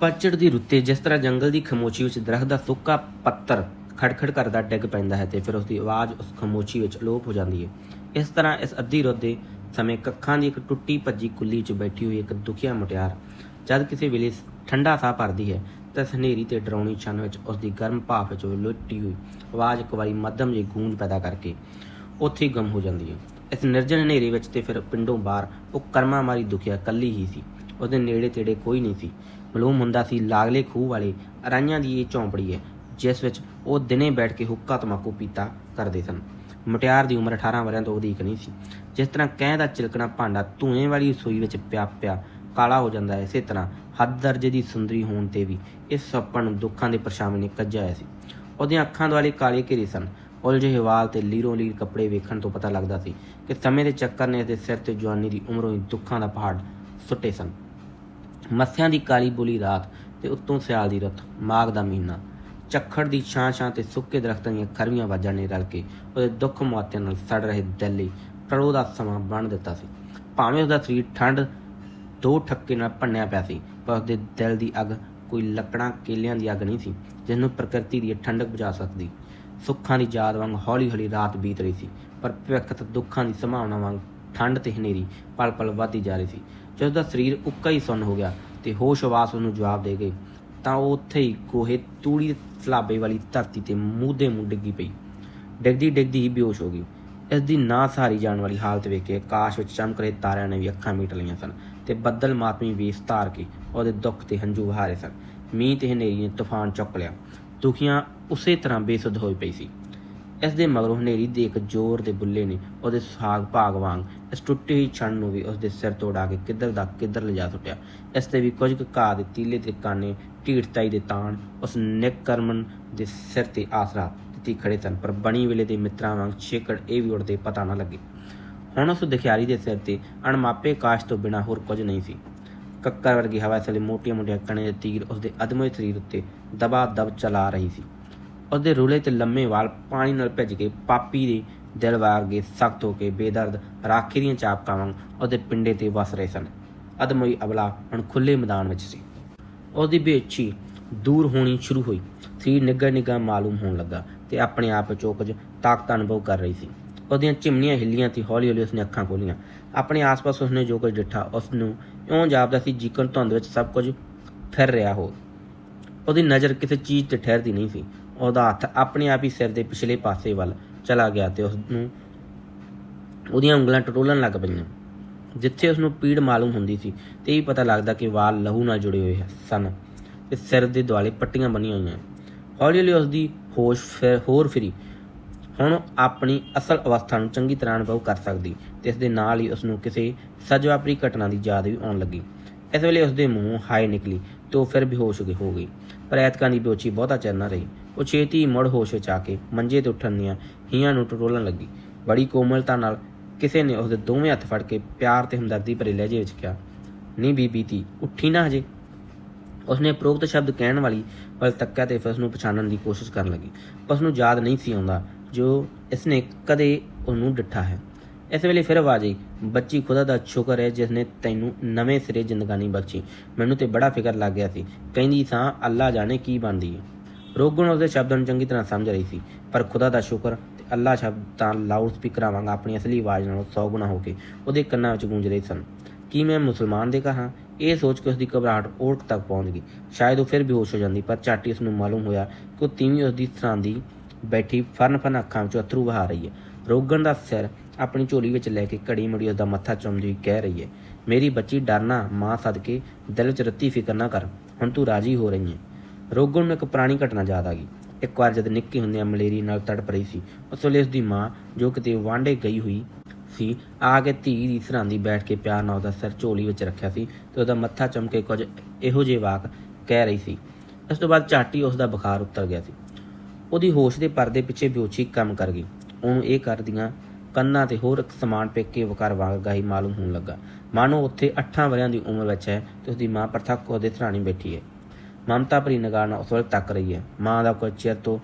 ਪਤਝੜ ਦੀ ਰੁੱਤੇ, ਜਿਸ ਤਰ੍ਹਾਂ ਜੰਗਲ ਦੀ ਖਮੋਚੀ ਵਿੱਚ ਦਰਖਤ ਦਾ ਸੁੱਕਾ ਪੱਤਰ ਖੜਖੜ ਕਰਦਾ ਡਿੱਗ ਪੈਂਦਾ ਹੈ ਤੇ ਫਿਰ ਉਸ ਦੀ ਆਵਾਜ਼ ਉਸ ਖਮੋਚੀ ਵਿੱਚ ਅਲੋਪ ਹੋ ਜਾਂਦੀ ਹੈ। ਇਸ ਤਰ੍ਹਾਂ ਇਸ ਅੱਧੀ ਰੁੱਤ ਦੇ ਸਮੇਂ ਕੱਖਾਂ ਦੀ ਇੱਕ ਟੁੱਟੀ ਭੱਜੀ ਕੁੱਲੀ ਚ ਬੈਠੀ ਹੋਈ ਇੱਕ ਦੁਖੀਆ ਮੁਟਿਆਰ, ਜਦ ਕਿਸੇ ਵੇਲੇ ਠੰਡਾ ਸਾਹ ਭਰਦੀ ਹੈ, ਤਾਂ ਹਨੇਰੀ ਤੇ ਡਰਾਉਣੀ ਛਨ ਵਿੱਚ ਉਸ ਦੀ ਗਰਮ ਭਾਫ ਵਿੱਚ ਲੁੱਟੀ ਹੋਈ ਆਵਾਜ਼ ਇੱਕ ਵਾਰੀ ਮੱਧਮ ਜਿਹੀ ਗੂੰਜ ਪੈਦਾ ਕਰਕੇ ਉੱਥੇ ਗਮ ਹੋ ਜਾਂਦੀ ਹੈ। ਇਸ ਨਿਰਜਨ ਹਨੇਰੇ ਵਿੱਚ ਤੇ ਫਿਰ ਪਿੰਡੋਂ ਬਾਹਰ ਉਹ ਕਰਮਾ ਮਾਰੀ ਦੁਖਿਆ ਕੱਲੀ ਹੀ ਸੀ। ਉਹਦੇ ਨੇੜੇ ਤੇੜੇ ਕੋਈ ਨਹੀਂ ਸੀ। ਮਲੂਮ ਹੁੰਦਾ ਸੀ ਲਾਗਲੇ ਖੂਹ ਵਾਲੇ ਅਰਾਈਆਂ ਦੀ ਇਹ ਝੌਂਪੜੀ ਹੈ, ਜਿਸ ਵਿੱਚ ਉਹ ਦਿਨੇ ਬੈਠ ਕੇ ਹੁੱਕਾ ਤਮਾਕੂ ਪੀਤਾ ਕਰਦੇ ਸਨ। ਮੁਟਿਆਰ ਦੀ ਉਮਰ 18 ਵਰਿਆਂ ਤੋਂ ਵਧੇਕ ਨਹੀਂ ਸੀ। ਜਿਸ ਤਰ੍ਹਾਂ ਕਹਿ ਦਾ ਚਿਲਕਣਾ ਭਾਂਡਾ ਧੂਏ ਵਾਲੀ ਰਸੋਈ ਵਿੱਚ ਪਿਆ ਪਿਆ ਕਾਲਾ ਹੋ ਜਾਂਦਾ ਹੈ, ਇਸੇ ਤਰ੍ਹਾਂ ਹੱਦ ਦਰਜੇ ਦੀ ਸੁੰਦਰੀ ਹੋਣ ਤੇ ਵੀ ਇਸ ਸੱਪਣ ਨੂੰ ਦੁੱਖਾਂ ਦੇ ਪਰਛਾਵੇਂ ਨੇ ਕੱਜਿਆ ਹੋਇਆ ਸੀ। ਉਹਦੀਆਂ ਅੱਖਾਂ ਦੁਆਲੇ ਕਾਲੇ ਘੇਰੇ ਸਨ। ਉਲਝੇ ਵਾਲ ਤੇ ਲੀਰੋ ਲੀਰ ਕੱਪੜੇ ਵੇਖਣ ਤੋਂ ਪਤਾ ਲੱਗਦਾ ਸੀ ਕਿ ਸਮੇਂ ਦੇ ਚੱਕਰ ਨੇ ਇਸਦੇ ਸਿਰ ਤੇ ਜਵਾਨੀ ਦੀ ਉਮਰੋਂ ਹੀ ਦੁੱਖਾਂ ਦਾ ਪਹਾੜ ਸੁੱਟੇ ਸਨ। ਮੱਸਿਆਂ ਦੀ ਕਾਲੀ ਬੁਲੀ ਰਾਤ ਤੇ ਉੱਤੋਂ ਸਿਆਲ ਦੀ ਰੁੱਤ, ਮਾਘ ਦਾ ਮਹੀਨਾ। ਚੱਖੜ ਦੀ ਛਾਂ ਛਾਂ ਤੇ ਸੁੱਕੇ ਦਰਖਤਾਂ ਦੀਆਂ ਖਰਵੀਆਂ ਵਾਜਾਂ ਨੇ ਰਲ ਕੇ ਉਹਦੇ ਦੁੱਖ ਮੁਆਤਿਆਂ ਨਾਲ ਸੜ ਰਹੇ ਦਿਲ ਲਈ ਪ੍ਰਲੋ ਦਾ ਸਮਾਂ ਬਣ ਦਿੱਤਾ ਸੀ। ਭਾਵੇਂ ਉਹਦਾ ਸਰੀਰ ਠੰਡ, ਦੋ ਠੱਕੇ ਨਾਲ ਭੰਨਿਆ ਪਿਆ ਸੀ, ਪਰ ਉਹਦੇ ਦਿਲ ਦੀ ਅੱਗ ਕੋਈ ਲੱਕੜਾਂ ਕੇਲਿਆਂ ਦੀ ਅੱਗ ਨਹੀਂ ਸੀ ਜਿਸ ਨੂੰ ਪ੍ਰਕਿਰਤੀ ਦੀ ਠੰਡਕ ਬੁਝਾ ਸਕਦੀ। ਸੁੱਖਾਂ ਦੀ ਯਾਦ ਵਾਂਗ ਹੌਲੀ-ਹੌਲੀ ਰਾਤ ਬੀਤ ਰਹੀ ਸੀ, ਪਰ ਭਵਿੱਖ ਤੇ ਦੁੱਖਾਂ ਦੀ ਸੰਭਾਵਨਾ ਵਾਂਗ ਠੰਡ ਤੇ ਹਨੇਰੀ ਪਲ-ਪਲ ਵੱਧਦੀ ਜਾ ਰਹੀ ਸੀ। ਜਦ ਦਾ ਸਰੀਰ ਉੱਕਾ ਹੀ ਸੁੰਨ ਹੋ ਗਿਆ ਤੇ ਹੋਸ਼ ਆਵਾਸ ਉਹਨੂੰ ਜਵਾਬ ਦੇ ਗਏ, ਤਾਂ ਉਹ ਉੱਥੇ ਹੀ ਕੋਹੇ ਤੂੜੀ ਸਲਾਬੇ ਵਾਲੀ ਧਰਤੀ ਤੇ ਮੂੰਹ ਦੇ ਮੂੰਹ ਡਿੱਗੀ ਪਈ। ਡਿੱਗਦੀ ਡਿੱਗਦੀ ਹੀ ਬੇਹੋਸ਼ ਹੋ ਗਈ। ਇਸ ਦੀ ਨਾ ਸਹਾਰੀ ਜਾਣ ਵਾਲੀ ਹਾਲਤ ਵੇਖ ਕੇ ਆਕਾਸ਼ ਵਿੱਚ ਚਮਕ ਰਹੇ ਤਾਰਿਆਂ ਨੇ ਵੀ ਅੱਖਾਂ ਮੀਟ ਲਈਆਂ ਸਨ ਤੇ ਬੱਦਲ ਮਾਤਮੀ ਵੇਸ ਧਾਰ ਕੇ ਉਹਦੇ ਦੁੱਖ ਤੇ ਹੰਝੂ ਵਹਾਰੇ ਸਨ। ਮੀਂਹ ਤੇ ਹਨੇਰੀ ਨੇ ਤੂਫਾਨ ਚੁੱਕ ਲਿਆ। ਦੁਖੀਆਂ ਉਸੇ ਤਰ੍ਹਾਂ ਬੇਸੁੱਧ ਹੋਈ ਪਈ ਸੀ। ਇਸ ਦੇ ਮਗਰੋਂ ਹਨੇਰੀ ਦੇ ਇੱਕ ਜ਼ੋਰ ਦੇ ਬੁੱਲੇ ਨੇ ਉਹਦੇ ਸਾਗ ਭਾਗ ਵਾਂਗ, ਇਸ ਟੁੱਟੀ ਹੋਈ ਛਣ ਨੂੰ ਵੀ ਉਸਦੇ ਸਿਰ ਤੋਂ ਉਡਾ ਕੇ ਕਿੱਧਰ ਦਾ ਕਿੱਧਰ ਲਿਜਾ ਸੁੱਟਿਆ। ਇਸ ਤੇ ਵੀ ਕੁਝ ਕੁ ਘਾਹ ਦੇ ਤੀਲੇ ਤੇ ਕਾਨੇ ਢੀੜਤਾਈ ਦੇ ਤਾਣ, ਉਸ ਨਿਕਰਮਨ ਦੇ ਸਿਰ ਤੇ ਆਸਰਾ ਦਿੱਤੀ ਖੜੇ ਸਨ, ਪਰ ਬਣੀ ਵੇਲੇ ਦੇ ਮਿੱਤਰਾਂ ਵਾਂਗ ਛੇਕੜ ਇਹ ਵੀ ਉੜਦੇ ਪਤਾ ਨਾ ਲੱਗੇ। ਹੁਣ ਉਸ ਦਿਖਿਆਰੀ ਦੇ ਸਿਰ ਤੇ ਅਣਮਾਪੇ ਕਾਸ਼ ਤੋਂ ਬਿਨਾ ਹੋਰ ਕੁਝ ਨਹੀਂ ਸੀ। ਕੱਕਰ ਵਰਗੀ ਹਵਾ ਥਲੇ ਮੋਟੀਆਂ ਮੋਟੀਆਂ ਕਣੇ ਦੇ ਤੀਰ ਉਸਦੇ ਅਦਮੇ ਸਰੀਰ ਉੱਤੇ ਦਬਾ ਦਬ ਚਲਾ ਰਹੀ ਸੀ। ਉਸਦੇ ਰੁਲੇ ਤੇ ਲੰਮੇ ਵਾਲ ਪਾਣੀ ਨਾਲ ਭਿੱਜ ਕੇ ਪਾਪੀ ਦੇ ਦਿਲ ਵਾਰਗੇ ਸਖਤ ਹੋ ਕੇ ਬੇਦਰਦ ਰਾਖੀ ਦੀਆਂ ਚਾਪਕਾਂ ਵਾਂਗ ਉਹਦੇ ਪਿੰਡੇ ਤੇ ਵਸ ਰਹੇ ਸਨ। ਅਦਮੋਈ ਅਬਲਾ ਹੁਣ ਖੁੱਲੇ ਮੈਦਾਨ ਵਿੱਚ ਸੀ। ਉਹਦੀ ਬੇਚੀ ਦੂਰ ਹੋਣੀ ਸ਼ੁਰੂ ਹੋਈ। ਸਰੀਰ ਨਿੱਘਾ ਨਿੱਘਾ ਮਾਲੂਮ ਹੋਣ ਲੱਗਾ ਤੇ ਆਪਣੇ ਆਪ ਵਿੱਚੋਂ ਕੁਝ ਤਾਕਤ ਅਨੁਭਵ ਕਰ ਰਹੀ ਸੀ। ਉਹਦੀਆਂ ਚਿਮਨੀਆਂ ਹਿੱਲੀਆਂ ਤੇ ਹੌਲੀ ਹੌਲੀ ਉਸਨੇ ਅੱਖਾਂ ਖੋਲੀਆਂ। ਆਪਣੇ ਆਸ-ਪਾਸ ਉਸਨੇ ਜੋ ਕੁਝ ਡਿੱਠਾ ਉਸ ਨੂੰ ਇਉਂ ਜਾਪਦਾ ਸੀ ਜਿਕਣ ਧੁੰਦ ਵਿੱਚ ਸਭ ਕੁਝ ਫਿਰ ਰਿਹਾ ਹੋ। ਉਹਦੀ ਨਜ਼ਰ ਕਿਸੇ ਚੀਜ਼ ਤੇ ਠਹਿਰਦੀ ਨਹੀਂ ਸੀ। ਉਹਦਾ ਹੱਥ ਆਪਣੇ ਆਪ ਹੀ ਸਿਰ ਦੇ ਪਿਛਲੇ ਪਾਸੇ ਵੱਲ ਚਲਾ ਗਿਆ ਤੇ ਉਸ ਨੂੰ ਉਹਦੀਆਂ ਉਂਗਲਾਂ ਟਟੋਲਣ ਲੱਗ ਪਈਆਂ, ਜਿੱਥੇ ਉਸ ਨੂੰ ਪੀੜ ਮਾਲੂਮ ਹੁੰਦੀ ਸੀ ਤੇ ਇਹ ਪਤਾ ਲੱਗਦਾ ਕਿ ਵਾਲ ਲਹੂ ਨਾਲ ਜੁੜੇ ਹੋਏ ਸਨ ਤੇ ਸਿਰ ਦੇ ਦੁਆਲੇ ਪੱਟੀਆਂ ਬਣੀਆਂ ਹੋਈਆਂ। ਹੌਲੀ ਹੌਲੀ ਉਸ ਦੀ ਹੋਸ਼ ਫਿਰ ਹੋਰ ਫਿਰੀ। ਹੁਣ ਆਪਣੀ ਅਸਲ ਅਵਸਥਾ ਨੂੰ ਚੰਗੀ ਤਰ੍ਹਾਂ ਅਨੁਭਵ ਕਰ ਸਕਦੀ ਤੇ ਇਸ ਦੇ ਨਾਲ ਹੀ ਉਸ ਨੂੰ ਕਿਸੇ ਸਜਵਾਪਰੀ ਘਟਨਾ ਦੀ ਯਾਦ ਵੀ ਆਉਣ ਲੱਗੀ। ਇਸ ਵੇਲੇ ਉਸ ਦੇ ਮੂੰਹੋਂ ਹਾਏ ਨਿਕਲੀ ਤੇ ਉਹ ਫਿਰ ਬੇਹੋਸ਼ ਹੋ ਗਈ। ਪਰ ਐਤਕਾਂ ਦੀ ਬੇਹੋਸ਼ੀ ਬਹੁਤਾ ਚਿਰ ਨਾ ਰਹੀ। ਉਹ ਛੇਤੀ ਮੁੜ ਹੋਸ਼ ਵਿੱਚ ਆ ਕੇ ਮੰਜੇ ਤੇ ਉੱਠਣ ਦੀਆਂ ਹੀਆਂ ਨੂੰ ਟਟੋਲਣ ਲੱਗੀ। ਬੜੀ ਕੋਮਲਤਾ ਨਾਲ ਕਿਸੇ ਨੇ ਉਸਦੇ ਦੋਵੇਂ ਹੱਥ ਫੜ ਕੇ ਪਿਆਰ ਤੇ ਹਮਦਰਦੀ ਭਰੇ ਲਹਿਜੇ ਵਿੱਚ ਕਿਹਾ, ਨਹੀਂ ਬੀਬੀ ਤੀ ਉੱਠੀ ਨਾ ਹਜੇ। ਉਸਨੇ ਪ੍ਰੋਕਤ ਸ਼ਬਦ ਕਹਿਣ ਵਾਲੀ ਵੱਲ ਤੱਕਿਆ ਤੇ ਫਿਰ ਉਸ ਨੂੰ ਪਛਾਣਨ ਦੀ ਕੋਸ਼ਿਸ਼ ਕਰਨ ਲੱਗੀ। ਪਰ ਉਸ ਨੂੰ ਯਾਦ ਨਹੀਂ ਸੀ ਆਉਂਦਾ ਜੋ ਇਸਨੇ ਕਦੇ ਉਹਨੂੰ ਡਿੱਠਾ ਹੈ। ਇਸ ਵੇਲੇ ਫਿਰ ਆਵਾਜ਼ ਆਈ, ਬੱਚੀ ਖੁਦਾ ਦਾ ਸ਼ੁਕਰ ਹੈ ਜਿਸ ਨੇ ਤੈਨੂੰ ਨਵੇਂ ਸਿਰੇ ਜ਼ਿੰਦਗਾਨੀ ਬਖਸ਼ੀ। ਮੈਨੂੰ ਤੇ ਬੜਾ ਫਿਕਰ ਲੱਗ ਗਿਆ ਸੀ। ਕਹਿੰਦੀ ਸਾਂ ਅੱਲਾ ਜਾਣੇ ਕੀ ਬਣਦੀ ਹੈ। ਰੋਗਣ ਉਸਦੇ ਸ਼ਬਦਾਂ ਨੂੰ ਚੰਗੀ ਤਰ੍ਹਾਂ ਸਮਝ ਰਹੀ ਸੀ, ਪਰ ਖੁਦਾ ਦਾ ਸ਼ੁਕਰ ਤੇ ਅੱਲਾ ਸ਼ਬਦ ਤਾਂ ਲਾਊਡ ਸਪੀਕਰ ਆਵਾਂਗਾ ਆਪਣੀ ਅਸਲੀ ਆਵਾਜ਼ ਨਾਲੋਂ 100 ਗੁਣਾ ਹੋ ਕੇ ਉਹਦੇ ਕੰਨਾਂ ਵਿੱਚ ਗੂੰਜ ਰਹੇ ਸਨ। ਕੀ ਮੈਂ ਮੁਸਲਮਾਨ ਦੇ ਕਹਾ ਇਹ ਸੋਚ ਕੇ ਉਸ ਦੀ ਘਬਰਾਹਟ ਔੜਕ ਤੱਕ ਪਹੁੰਚ ਗਈ। ਸ਼ਾਇਦ ਉਹ ਫਿਰ ਬੇਹੋਸ਼ ਹੋ ਜਾਂਦੀ, ਪਰ ਝਾਟੀ ਉਸ ਨੂੰ ਮਾਲੂਮ ਹੋਇਆ ਕਿ ਉਹ ਤੀਵੀਂ ਉਸ ਦੀ ਸਰਾਂਦੀ ਬੈਠੀ ਫਰਨ ਫਰਨ ਅੱਖਾਂ ਵਿੱਚੋਂ ਅਥਰੂ ਵਹਾ ਰਹੀ ਹੈ। ਰੋਗਣ ਦਾ ਸਿਰ ਆਪਣੀ ਝੋਲੀ ਵਿੱਚ ਲੈ ਕੇ ਘੜੀ ਮੁੜੀ ਉਸ ਮੱਥਾ ਚੁੰਮਦੀ ਕਹਿ ਰਹੀ ਹੈ, ਮੇਰੀ ਬੱਚੀ ਡਰਨਾ ਮਾਂ ਸਦਕੇ ਦਿਲ ਵਿੱਚ ਰੱਤੀ ਫਿਕਰ ਨਾ ਕਰ, ਹੁਣ ਤੂੰ ਰਾਜੀ ਹੋ ਰਹੀ ਹੈ। ਰੋਗਣ ਨੂੰ ਇੱਕ ਪੁਰਾਣੀ ਘਟਨਾ ਯਾਦ ਆ ਗਈ। ਇੱਕ ਵਾਰ ਜਦ ਨਿੱਕੀ ਹੁੰਦਿਆਂ ਮਲੇਰੀ ਨਾਲ ਤੜਪ ਰਹੀ ਸੀ, ਉਸ ਵੇਲੇ ਉਸ ਦੀ ਮਾਂ, ਜੋ ਕਿਤੇ ਵਾਂਡੇ ਗਈ ਹੋਈ ਸੀ, ਆ ਕੇ ਧੀ ਦੀ ਸਰਾਂਦੀ ਬੈਠ ਕੇ ਪਿਆਰ ਨਾਲ ਉਹਦਾ ਸਿਰ ਝੋਲੀ ਵਿੱਚ ਰੱਖਿਆ ਸੀ ਤੇ ਉਹਦਾ ਮੱਥਾ ਚੁੰਮ ਕੇ ਕੁਝ ਇਹੋ ਜਿਹੇ ਵਾਕ ਕਹਿ ਰਹੀ ਸੀ। ਇਸ ਤੋਂ ਬਾਅਦ ਝਾਟੀ ਉਸ ਦਾ ਬੁਖਾਰ ਉਤਰ ਗਿਆ ਸੀ। ਉਹਦੀ ਹੋਸ਼ ਦੇ ਪਰਦੇ ਪਿੱਛੇ ਬੇਹੋਸ਼ੀ ਕੰਮ ਕਰ ਗਈ। ਉਹਨੂੰ ਇਹ ਕਰਦੀਆਂ ਕੰਨਾਂ ਤੇ ਹੋਰ ਇੱਕ ਸਮਾਨ ਪੇਕੇ ਵਕਾਰ ਵਾਂਗਾ ਹੀ ਮਾਲੂਮ ਹੋਣ ਲੱਗਾ। ਮਾਨੋ ਉੱਥੇ 8 ਵਰਿਆਂ ਦੀ ਉਮਰ ਵਿੱਚ ਹੈ ਤੇ ਉਸਦੀ ਮਾਂ ਪ੍ਰਥੱਕ ਉਹਦੇ ਸਰਾਣੀ ਬੈਠੀ ਹੈ। ਮਮਤਾ ਭਰੀ ਨਿਗਾਹ ਨਾਲ ਉਸ ਵੱਲ ਤੱਕ ਰਹੀ ਹੈ। ਮਾਂ ਦਾ ਕੋਈ ਚਿਰ ਤੋਂ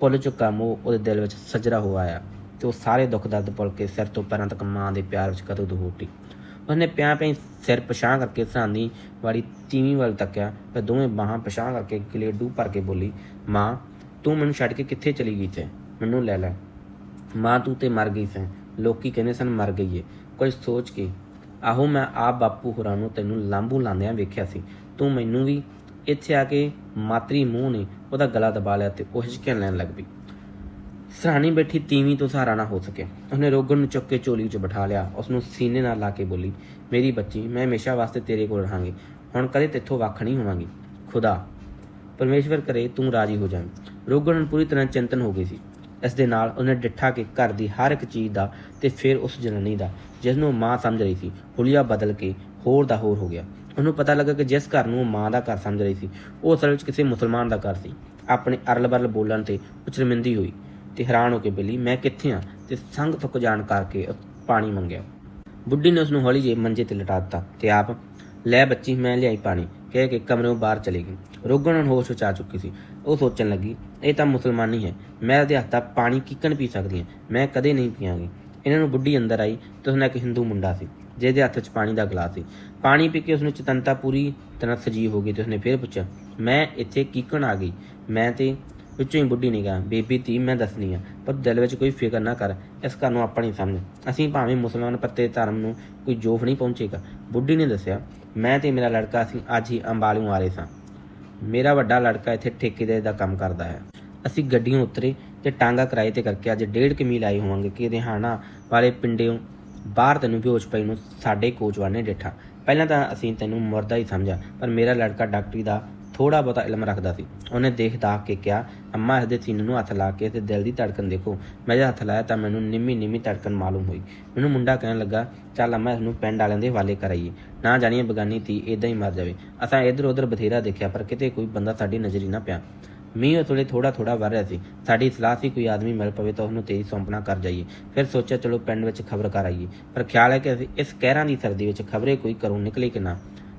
ਭੁੱਲ ਚੁੱਕਾ ਮੋਹ ਉਹਦੇ ਦਿਲ ਵਿੱਚ ਸਜਰਾ ਹੋ ਆਇਆ ਤੇ ਉਹ ਸਾਰੇ ਦੁੱਖ ਦਰਦ ਭੁੱਲ ਕੇ ਸਿਰ ਤੋਂ ਪੈਰਾਂ ਤੱਕ ਮਾਂ ਦੇ ਪਿਆਰ ਵਿੱਚ ਕਦੋਂ ਹੋ ਉੱਠੀ ਉਹਨੇ ਪਿਆ ਪਿਆਂ ਸਿਰ ਪਛਾਂ ਕਰਕੇ ਸਰਾਂਦੀ ਵਾਲੀ ਤੀਵੀਂ ਵੱਲ ਤੱਕਿਆ ਤੇ ਦੋਵੇਂ ਬਾਹਾਂ ਪਛਾਂ ਕਰਕੇ ਗਲੇਡੂ ਭਰ ਕੇ ਬੋਲੀ, ਮਾਂ, ਤੂੰ ਮੈਨੂੰ ਛੱਡ ਕੇ ਕਿੱਥੇ ਚਲੀ ਗਈ ਤੇ? ਮੈਨੂੰ ਲੈ ਲੈ। ਮਾਂ, ਤੂੰ ਤੇ ਮਰ ਗਈ ਸੈਂ। ਲੋਕੀ ਕਹਿੰਦੇ ਸਨ, ਮਰ ਗਈ ਏ ਕੁਝ ਸੋਚ ਕੇ, ਆਹੋ, ਮੈਂ ਆਪ ਬਾਪੂ ਹੋਰਾਂ ਨੂੰ ਤੈਨੂੰ ਲਾਂਬੂ ਲਾਂਦਿਆਂ ਵੇਖਿਆ ਸੀ। ਤੂੰ ਮੈਨੂੰ ਵੀ ਇੱਥੇ ਆ ਕੇ ਮਾਤਰੀ ਮੂੰਹ ਨੇ ਉਹਦਾ ਗਲਾ ਦਬਾ ਲਿਆ ਤੇ ਉਹ ਹਿਚਕਣ ਲੈਣ ਲੱਗ ਪਈ। ਸਰਾਣੀ ਬੈਠੀ ਤੀਵੀਂ ਤੋਂ ਸਹਾਰਾ ਨਾ ਹੋ ਸਕੇ ਉਹਨੇ ਰੋਗਨ ਨੂੰ ਚੁੱਕ ਕੇ ਚੋਲੀ 'ਚ ਬਿਠਾ ਲਿਆ। ਉਸ ਨੂੰ ਸੀਨੇ ਨਾਲ ਲਾ ਕੇ ਬੋਲੀ, ਮੇਰੀ ਬੱਚੀ, ਮੈਂ ਹਮੇਸ਼ਾ ਵਾਸਤੇ ਤੇਰੇ ਕੋਲ ਰਹਾਂਗੀ। ਹੁਣ ਕਦੇ ਤੇਥੋਂ ਵੱਖ ਨਹੀਂ ਹੋਵਾਂਗੀ। ਖੁਦਾ, ਪਰਮੇਸ਼ਵਰ ਕਰੇ ਤੂੰ ਰਾਜੀ ਹੋ ਜਾਵੇਂ। ਰੋਗਨ ਨੂੰ ਪੂਰੀ ਤਰ੍ਹਾਂ ਚਿੰਤਨ ਹੋ ਗਈ ਸੀ। ਇਸ ਦੇ ਨਾਲ ਉਹਨੇ ਡਿੱਠਾ ਕਿ ਘਰ ਦੀ ਹਰ ਇੱਕ ਚੀਜ਼ ਦਾ ਤੇ ਫਿਰ ਉਸ ਜਨਨੀ ਦਾ ਜਿਸ ਨੂੰ ਮਾਂ ਸਮਝ ਰਹੀ ਸੀ, ਹੁਲੀਆ ਬਦਲ ਕੇ ਹੋਰ ਦਾ ਹੋਰ ਹੋ ਗਿਆ। ਉਹਨੂੰ ਪਤਾ ਲੱਗਾ ਕਿ ਜਿਸ ਘਰ ਨੂੰ ਉਹ ਮਾਂ ਦਾ ਘਰ ਸਮਝ ਰਹੀ ਸੀ, ਉਹ ਅਸਲ ਵਿੱਚ ਕਿਸੇ ਮੁਸਲਮਾਨ ਦਾ ਘਰ ਸੀ। ਆਪਣੇ ਅਰਲ-ਬਰਲ ਬੋਲਣ ਤੇ ਉਹ ਸ਼ਰਮਿੰਦੀ ਹੋਈ ਤੇ ਹੈਰਾਨ ਹੋ ਕੇ ਬੋਲੀ, ਮੈਂ ਕਿੱਥੇ ਆ? ਤੇ ਸੰਗ ਥੁੱਕ ਜਾਣ ਕਰਕੇ ਪਾਣੀ ਮੰਗਿਆ। ਬੁੱਢੀ ਨੇ ਉਸ ਨੂੰ ਹੌਲੀ ਜਿਹੇ ਮੰਜੇ ਤੇ ਲਟਾ ਦਿੱਤਾ ਤੇ ਆਪ, ਲੈ ਬੱਚੀ, ਮੈਂ ਲਿਆਈ ਪਾਣੀ। ਕਹਿ ਕੇ ਕਮਰੇੋਂ ਬਾਹਰ ਚਲੀ ਗਈ। ਰੋਗਣ ਹੋਸ਼ ਵਿੱਚ ਆ ਚੁੱਕੀ ਸੀ। ਉਹ ਸੋਚਣ ਲੱਗੀ, ਇਹ ਤਾਂ ਮੁਸਲਮਾਨੀ ਹੈ। ਮੈਂ ਉਹਦੇ ਹੱਥ ਦਾ ਪਾਣੀ ਕਿੱਕਣ ਪੀ ਸਕਦੀ ਹਾਂ। ਮੈਂ ਕਦੇ ਨਹੀਂ ਪੀਵਾਂਗੀ ਇਹਨਾਂ ਨੂੰ ਬੁੱਢੀ ਅੰਦਰ ਆਈ ਤੇ ਉਸ ਨਾਲ ਇੱਕ ਹਿੰਦੂ ਮੁੰਡਾ ਸੀ, ਜਿਹਦੇ ਹੱਥ 'ਚ ਪਾਣੀ ਦਾ ਗਲਾਸ ਸੀ। ਪਾਣੀ ਪੀ ਕੇ ਉਸਨੂੰ ਨੂੰ ਪੂਰੀ ਤਰ੍ਹਾਂ ਸਜੀਵ ਹੋ ਗਈ ਤੇ ਉਸਨੇ ਫਿਰ ਪੁੱਛਿਆ, ਮੈਂ ਇੱਥੇ ਕਿੱਕਣ ਆ ਗਈ? ਮੈਂ ਤੇ ਵਿੱਚੋਂ ਹੀ ਬੁੱਢੀ ਨੇ ਕਿਹਾ ਬੇਬੀ ਤੀ ਮੈਂ ਦੱਸਣੀ ਆ ਪਰ ਦਿਲ ਵਿੱਚ ਕੋਈ ਫਿਕਰ ਨਾ ਕਰ। ਇਸ ਘਰ ਨੂੰ ਆਪਣੀ ਸਮਝ। ਅਸੀਂ ਭਾਵੇਂ ਮੁਸਲਮਾਨ ਪੱਤੇ ਧਰਮ ਨੂੰ ਕੋਈ ਜੋਫ ਨਹੀਂ ਪਹੁੰਚੇਗਾ। ਬੁੱਢੀ ਨੇ ਦੱਸਿਆ ਮੈਂ ਤੇ ਮੇਰਾ ਲੜਕਾ ਅਸੀਂ ਅੱਜ ਹੀ ਅੰਬਾਲਿਓਂ ਆ ਰਹੇ ਸਾਂ। ਮੇਰਾ ਵੱਡਾ ਲੜਕਾ ਇੱਥੇ ਠੇਕੇਦਾਰ ਦਾ ਕੰਮ ਕਰਦਾ ਹੈ। ਅਸੀਂ ਗੱਡੀਆਂ ਉਤਰੇ ਤੇ ਟਾਂਗਾ ਕਿਰਾਏ ਤੇ ਕਰਕੇ ਅੱਜ ਡੇਢ ਕੁ ਮੀਲ ਹੋਵਾਂਗੇ ਕਿ ਰਿਹਾਣਾ ਵਾਲੇ ਪਿੰਡਿਓਂ ਬਾਹਰ ਤੈਨੂੰ ਬੇਹੋਸ਼ ਪਈ ਨੂੰ ਸਾਡੇ ਕੋਚਵਾਨ ਨੇ ਡਿੱਠਾ। ਪਹਿਲਾਂ ਤਾਂ ਅਸੀਂ ਤੈਨੂੰ ਮੁਰਦਾ ਹੀ ਸਮਝਿਆ ਪਰ ਮੇਰਾ ਲੜਕਾ ਡਾਕਟਰੀ ਦਾ ਥੋੜਾ ਬਹੁਤਾ ਇਲਮ ਰੱਖਦਾ ਸੀ। ਉਹਨੇ ਦੇਖ ਦਾਖ ਕੇ ਕਿਹਾ, ਅੰਮਾ ਇਹਦੇ ਸੀਨੇ ਨੂੰ ਹੱਥ ਲਾ ਕੇ ਤੇ ਦਿਲ ਦੀ ਧੜਕਨ ਦੇਖੋ। ਮੈਂ ਜਦ ਹੱਥ ਲਾਇਆ ਤਾਂ ਮੈਨੂੰ ਨਿੰਮੀ ਨਿੰਮੀ ਧੜਕਨ ਮਾਲੂਮ ਹੋਈ। ਮੈਨੂੰ ਮੁੰਡਾ ਕਹਿਣ ਲੱਗਾ, ਚੱਲ ਅੰਮਾ ਇਸ ਨੂੰ ਪਿੰਡ ਵਾਲਿਆਂ ਦੇ ਹਵਾਲੇ ਕਰਾਈਏ। ਨਾ ਜਾਣੀਏ ਬਗਾਨੀ ਤੀ ਇਦਾਂ ਹੀ ਮਰ ਜਾਵੇ। ਅਸਾਂ ਇੱਧਰ ਉਧਰ ਬਥੇਰਾ ਦੇਖਿਆ, ਪਰ ਕਿਤੇ ਕੋਈ ਬੰਦਾ ਸਾਡੀ ਨਜ਼ਰੀ ਨਾ ਪਿਆ। ਮੀਂਹ ਉਸ ਵੇਲੇ ਥੋੜਾ ਥੋੜਾ ਵਰ ਰਿਹਾ ਸੀ। ਸਾਡੀ ਸਲਾਹ ਸੀ ਕੋਈ ਆਦਮੀ ਮਿਲ ਪਵੇ ਤਾਂ ਉਹਨੂੰ ਤੇਰੀ ਸੌਂਪਣਾ ਕਰ ਜਾਈਏ। ਫਿਰ ਸੋਚਿਆ, ਚਲੋ ਪਿੰਡ ਵਿੱਚ ਖਬਰ ਕਰ ਆਈਏ। ਪਰ ਖਿਆਲ ਹੈ ਕਿ ਅਸੀਂ ਇਸ ਕਹਿਰਾਂ ਦੀ ਸਰਦੀ ਵਿੱਚ ਖਬਰੇ ਕੋਈ ਘਰੋਂ ਨਿਕਲੇ ਕਿ ਨਾ।